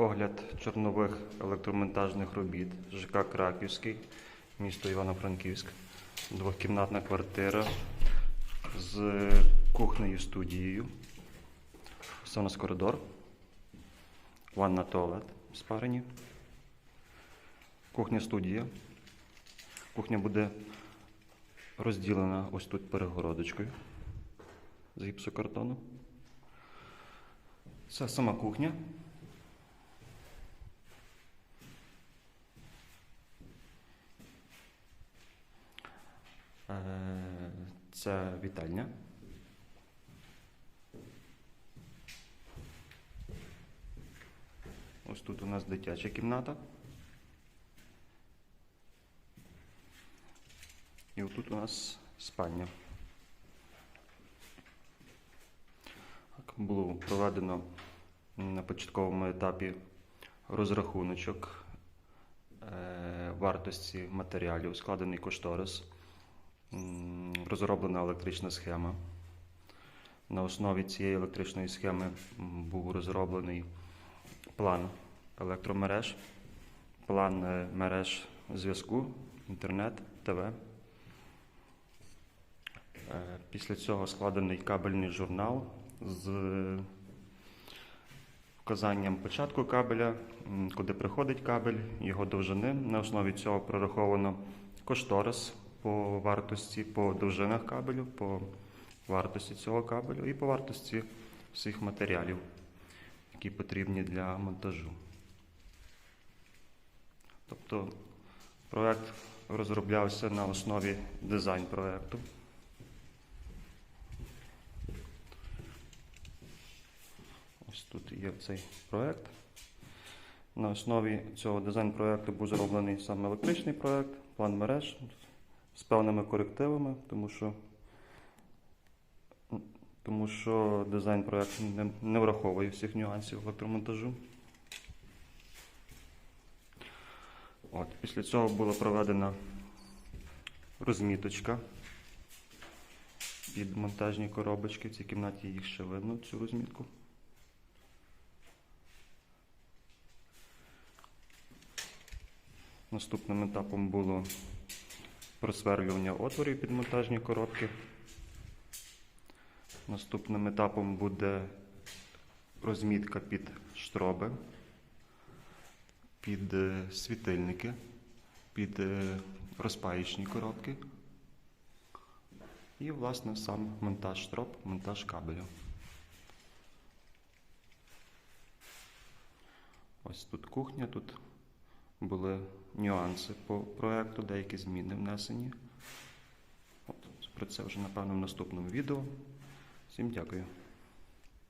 Огляд чорнових електромонтажних робіт ЖК Краківський, місто Івано-Франківськ. Двохкімнатна квартира з кухнею студією. У нас коридор. Ванна туалет спарені. Кухня студія. Кухня буде розділена ось тут перегородочкою з гіпсокартону. Це сама кухня. Це вітальня. Ось тут у нас дитяча кімната. І отут у нас спальня. Було проведено на початковому етапі розрахуночок е, вартості матеріалів, складений кошторис, розроблена електрична схема. На основі цієї електричної схеми був розроблений план електромереж, план е, мереж зв'язку, інтернет, ТВ. Е, Після цього складений кабельний журнал з вказанням початку кабеля, куди приходить кабель, його довжини. На основі цього прораховано кошторис по вартості, по довжинах кабелю, по вартості цього кабелю і по вартості всіх матеріалів, які потрібні для монтажу. Тобто проект розроблявся на основі дизайн проекту. Ось тут є цей проект. На основі цього дизайн-проекту був зроблений саме електричний проект, план мереж з певними корективами, тому що, тому що дизайн-проект не, не враховує всіх нюансів електромонтажу. От, після цього була проведена розміточка під монтажні коробочки. В цій кімнаті їх ще видно, цю розмітку. Наступним етапом було просверлювання отворів під монтажні коробки. Наступним етапом буде розмітка під штроби, під е, світильники, під е, розпаєчні коробки. І, власне, сам монтаж штроб, монтаж кабелю. Ось тут кухня, тут були нюанси по проекту, деякі зміни внесені. От, про це вже, напевно, в наступному відео. Всім дякую.